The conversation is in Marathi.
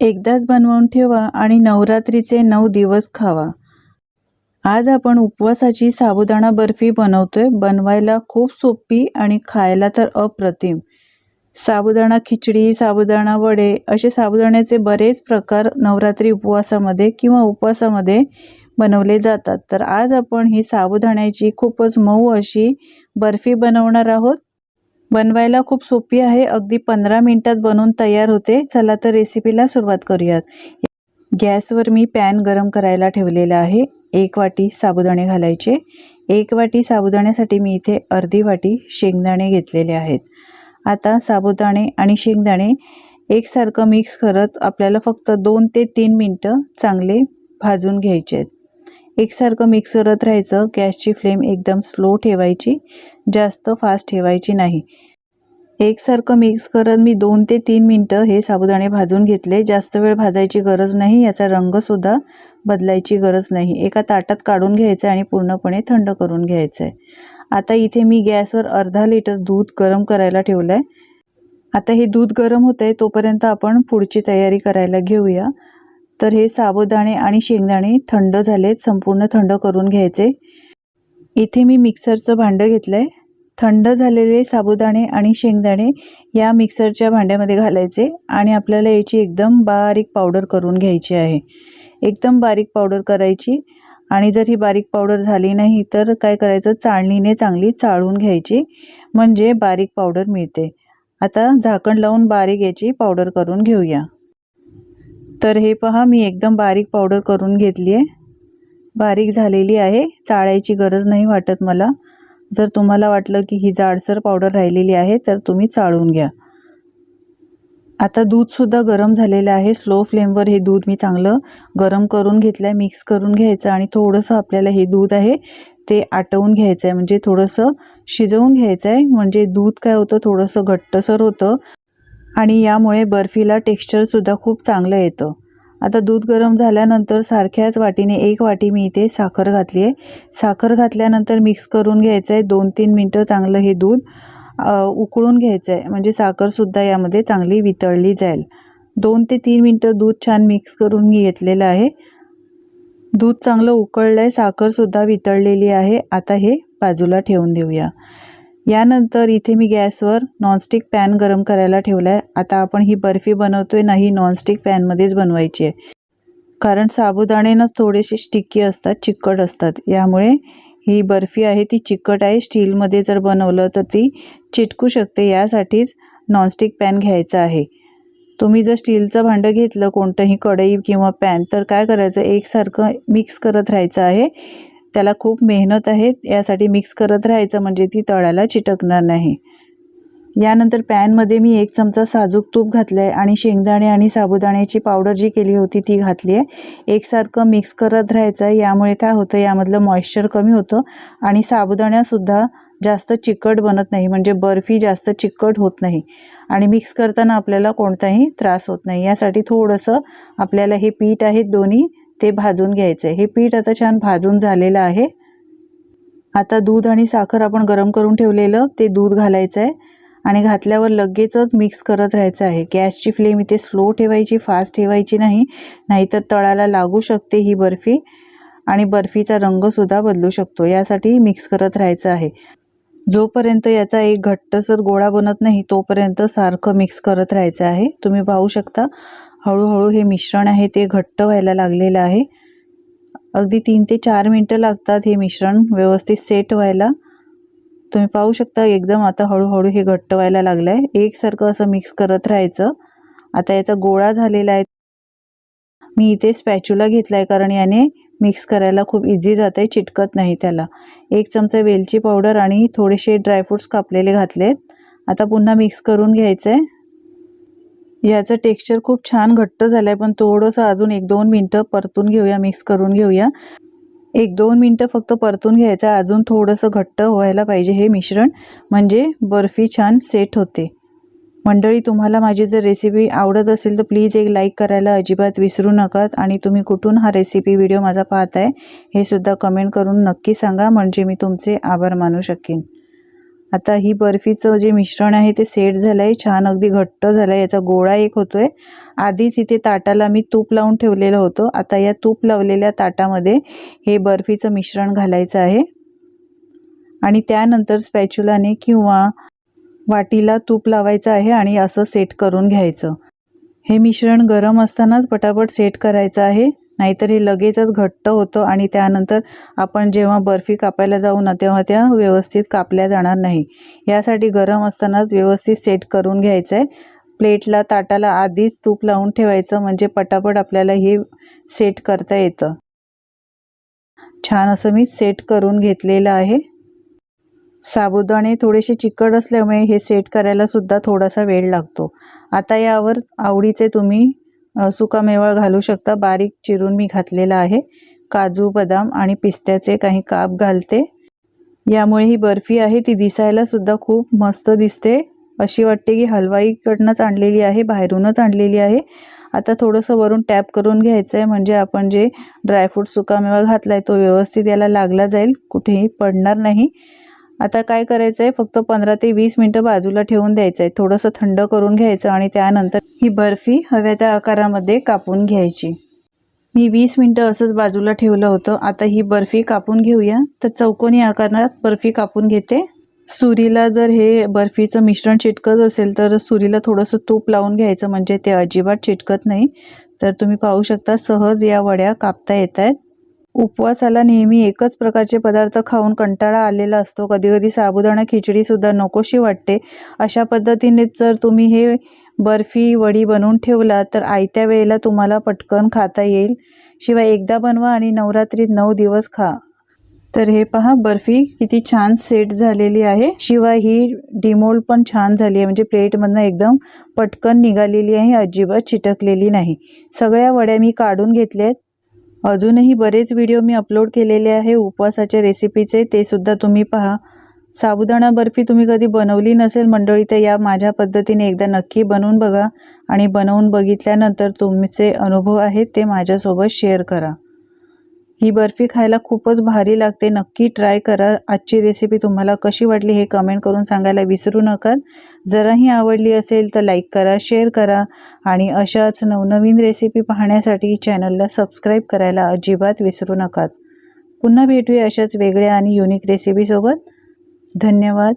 एकदाच बनवून ठेवा आणि नवरात्रीचे नऊ दिवस खावा. आज आपण उपवासाची साबुदाणा बर्फी बनवतोय. बनवायला खूप सोपी आणि खायला तर अप्रतिम. साबुदाणा खिचडी साबुदाणा वडे असे साबुदाण्याचे बरेच प्रकार नवरात्री उपवासामध्ये किंवा उपवासामध्ये बनवले जातात. तर आज आपण ही साबुदाण्याची खूपच मऊ अशी बर्फी बनवणार आहोत. बनवायला खूप सोपी आहे. अगदी पंधरा मिनटात बनवून तयार होते. चला तर रेसिपीला सुरुवात करूयात. गॅसवर मी पॅन गरम करायला ठेवलेला आहे. एक वाटी साबुदाणे घालायचे. एक वाटी साबुदाण्यासाठी मी इथे अर्धी वाटी शेंगदाणे घेतलेले आहेत. आता साबुदाणे आणि शेंगदाणे एकसारखं मिक्स करत आपल्याला फक्त दोन ते तीन मिनटं चांगले भाजून घ्यायचे आहेत. एकसारखं मिक्स करत राहायचं. गॅसची फ्लेम एकदम स्लो ठेवायची. जास्त फास्ट ठेवायची नाही. एकसारखं मिक्स करत मी दोन ते तीन मिनटं हे साबुदाणे भाजून घेतले. जास्त वेळ भाजायची गरज नाही. याचा रंगसुद्धा बदलायची गरज नाही. एका ताटात काढून घ्यायचं आणि पूर्णपणे थंड करून घ्यायचं आहे आता इथे मी गॅसवर अर्धा लिटर दूध गरम करायला ठेवलं आहे आता हे दूध गरम होतं आहे तोपर्यंत आपण पुढची तयारी करायला घेऊया. तर हे साबुदाणे आणि शेंगदाणे थंड झालेत संपूर्ण थंड करून घ्यायचे. इथे मी मिक्सरचं भांडं घेतलं आहे थंड झालेले साबुदाणे आणि शेंगदाणे या मिक्सरच्या भांड्यामध्ये घालायचे आणि आपल्याला याची एकदम बारीक पावडर करून घ्यायची आहे. एकदम बारीक पावडर करायची आणि जर ही बारीक पावडर झाली नाही तर काय करायचं? चाळणीने चांगली चाळून घ्यायची म्हणजे बारीक पावडर मिळते. आता झाकण लावून बारीक याची पावडर करून घेऊया. तर हे पहा मी एकदम बारीक पावडर करून घेतली आहे. बारीक झालेली आहे चाळायची गरज नाही वाटत मला. जर तुम्हाला वाटलं की ही जाडसर पावडर राहिलेली आहे तर तुम्ही चाळून घ्या. आता दूधसुद्धा गरम झालेलं आहे. स्लो फ्लेमवर हे दूध मी चांगलं गरम करून घेतलं आहे मिक्स करून घ्यायचं आणि थोडंसं आपल्याला हे दूध आहे ते आटवून घ्यायचं आहे म्हणजे थोडंसं शिजवून घ्यायचं आहे म्हणजे दूध काय होतं थोडंसं घट्टसर होतं. आणि यामुळे बर्फीला टेक्स्चरसुद्धा खूप चांगलं येतं. आता दूध गरम झाल्यानंतर सारख्याच वाटीने एक वाटी मी इथे साखर घातली आहे. साखर घातल्यानंतर मिक्स करून घ्यायचं आहे दोन तीन मिनटं चांगलं हे दूध उकळून घ्यायचं आहे म्हणजे साखरसुद्धा यामध्ये चांगली वितळली जाईल. दोन ते तीन मिनटं दूध छान मिक्स करून घेतलेलं आहे. दूध चांगलं उकळलं आहे साखरसुद्धा वितळलेली आहे. आता हे बाजूला ठेवून देऊया. यानंतर इथे मी गॅसवर नॉनस्टिक पॅन गरम करायला ठेवला आहे आता आपण ही बर्फी बनवतोय ना ही नॉनस्टिक पॅनमध्येच बनवायची आहे. कारण साबुदाणे ना थोडेसे स्टिकी असतात चिकट असतात. यामुळे ही बर्फी आहे ती चिकट आहे. स्टीलमध्ये जर बनवलं तर ती चिटकू शकते. यासाठीच नॉनस्टिक पॅन घ्यायचा आहे. तुम्ही जर स्टीलचं भांडं घेतलं कोणतंही कढई किंवा पॅन तर काय करायचं? एकसारखं मिक्स करत राहायचं आहे. त्याला खूप मेहनत आहे यासाठी मिक्स करत राहायचं म्हणजे ती तळाला चिटकणार नाही. यानंतर पॅनमध्ये मी एक चमचा साजूक तूप घातलं आहे आणि शेंगदाणे आणि साबुदाण्याची पावडर जी केली होती ती घातली आहे एकसारखं मिक्स करत राहायचं आहे यामुळे काय होतं यामधलं मॉइश्चर कमी होतं आणि साबुदाण्यासुद्धा जास्त चिकट बनत नाही म्हणजे बर्फी जास्त चिकट होत नाही. आणि मिक्स करताना आपल्याला कोणताही त्रास होत नाही. यासाठी थोडंसं आपल्याला हे पीठ आहे दोन्ही ते भाजून घ्यायचं. आहे हे पीठ आता छान भाजून झालेलं आहे. आता दूध आणि साखर आपण गरम करून ठेवलेलं ते दूध घालायचं आहे. आणि घातल्यावर लगेचच मिक्स करत राहायचं आहे. गॅसची फ्लेम इथे स्लो ठेवायची फास्ट ठेवायची नाही. नाहीतर तळाला लागू शकते ही बर्फी. आणि बर्फीचा रंगसुद्धा बदलू शकतो. यासाठी मिक्स करत राहायचं आहे. जोपर्यंत याचा एक घट्टसर गोळा बनत नाही तोपर्यंत सारखं मिक्स करत राहायचं आहे. तुम्ही पाहू शकता. हळूहळू हे मिश्रण आहे ते घट्ट व्हायला लागलेलं आहे. अगदी तीन ते चार मिनटं लागतात हे मिश्रण व्यवस्थित सेट व्हायला. तुम्ही पाहू शकता एकदम आता हळूहळू हे घट्ट व्हायला लागलं आहे एकसारखं असं मिक्स करत राहायचं. आता याचा गोळा झालेला आहे. मी इथे स्पॅच्युला घेतला आहे कारण याने मिक्स करायला खूप इझी जाते चिटकत नाही त्याला. एक चमचा वेलची पावडर आणि थोडेसे ड्रायफ्रूट्स कापलेले घातलेत. आता पुन्हा मिक्स करून घ्यायचं आहे याचं टेक्स्चर खूप छान घट्ट झालं आहे पण थोडंसं अजून एक दोन मिनटं परतून घेऊया मिक्स करून घेऊया. एक दोन मिनटं फक्त परतून घ्यायचं अजून थोडंसं घट्ट व्हायला पाहिजे हे मिश्रण. म्हणजे बर्फी छान सेट होते. मंडळी तुम्हाला माझी जर रेसिपी आवडत असेल तर प्लीज एक लाईक करायला अजिबात विसरू नकात आणि तुम्ही कुठून हा रेसिपी व्हिडिओ माझा पाहताय हे सुद्धा कमेंट करून नक्की सांगा. म्हणजे मी तुमचे आभार मानू शकेन. आता ही बर्फीचं जे मिश्रण आहे ते सेट झालं आहे छान अगदी घट्ट झालं आहे याचा गोळा एक होतो आहे आधीच इथे ताटाला मी तूप लावून ठेवलेलं होतं आता या तूप लावलेल्या ताटामध्ये हे बर्फीचं मिश्रण घालायचं आहे. आणि त्यानंतर स्पॅच्युलाने किंवा वाटीला तूप लावायचं आहे आणि असं सेट करून घ्यायचं. हे मिश्रण गरम असतानाच पटापट सेट करायचं आहे. नाहीतर हे लगेचच घट्ट होतं आणि त्यानंतर आपण जेव्हा बर्फी कापायला जाऊ ना तेव्हा त्या व्यवस्थित कापल्या जाणार नाही. यासाठी गरम असतानाच व्यवस्थित सेट करून घ्यायचं आहे प्लेटला ताटाला आधीच तूप लावून ठेवायचं म्हणजे पटापट आपल्याला हे सेट करता येतं. छान असं मी सेट करून घेतलेलं आहे. साबुदाणे थोडेसे चिकट असल्यामुळे हे सेट करायला सुद्धा थोडासा वेळ लागतो. आता यावर आवडीचे तुम्ही सुकामेवा घालू शकता. बारीक चिरून मी घातलेला आहे. काजू बदाम आणि पिस्त्याचे काही काप घालते. यामुळे ही बर्फी आहे. ती दिसायला सुद्धा खूप मस्त दिसते. अशी वाटते की हलवाईकडनंच आणलेली आहे बाहेरूनच आणलेली आहे. आता थोडंसं वरून टॅप करून घ्यायचं आहे म्हणजे आपण जे ड्रायफ्रूट सुकामेवा घातला आहे तो व्यवस्थित याला लागला जाईल. कुठेही पडणार नाही. आता काय करायचं आहे फक्त पंधरा ते वीस मिनटं बाजूला ठेवून द्यायचं आहे थोडंसं थंड करून घ्यायचं आणि त्यानंतर ही बर्फी हव्या त्या आकारामध्ये कापून घ्यायची. मी वीस मिनटं असंच बाजूला ठेवलं होतं. आता ही बर्फी कापून घेऊया. तर चौकोनी आकारात बर्फी कापून घेते. सुरीला जर हे बर्फीचं मिश्रण चिटकत असेल तर सुरीला थोडंसं तूप लावून घ्यायचं. म्हणजे ते अजिबात चिटकत नाही. तर तुम्ही पाहू शकता सहज या वड्या कापता येत आहेत उपवासाला नेहमी एकच प्रकारचे पदार्थ खाऊन कंटाळा आलेला असतो. कधी कधी साबुदाणा खिचडीसुद्धा नकोशी वाटते. अशा पद्धतीने जर तुम्ही हे बर्फी वडी बनवून ठेवला तर आयत्या वेळेला तुम्हाला पटकन खाता येईल. शिवाय एकदा बनवा आणि नवरात्रीत नऊ दिवस खा. तर हे पहा बर्फी किती छान सेट झालेली आहे. शिवाय ही डिमोल्ड पण छान झाली आहे. म्हणजे प्लेटमधनं एकदम पटकन निघालेली आहे. अजिबात चिटकलेली नाही. सगळ्या वड्या मी काढून घेतल्या आहेत. अजूनही बरेच व्हिडिओ मी अपलोड केलेले आहे उपवासाच्या रेसिपीचे ते सुद्धा तुम्ही पहा. साबुदाणा बर्फी तुम्ही कधी बनवली नसेल मंडळी तर या माझ्या पद्धतीने एकदा नक्की बनवून बघा आणि बनवून बघितल्यानंतर तुमचे अनुभव आहेत ते माझ्यासोबत शेअर करा. ही बर्फी खायला खूपच भारी लागते. नक्की ट्राय करा. आजची रेसिपी तुम्हाला कशी वाटली हे कमेंट करून सांगायला विसरू नका. जराही आवडली असेल तर लाईक करा शेअर करा आणि अशाच नवनवीन रेसिपी पाहण्यासाठी चॅनलला सबस्क्राईब करायला अजिबात विसरू नका. पुन्हा भेटूया अशाच वेगळ्या आणि युनिक रेसिपीसोबत धन्यवाद.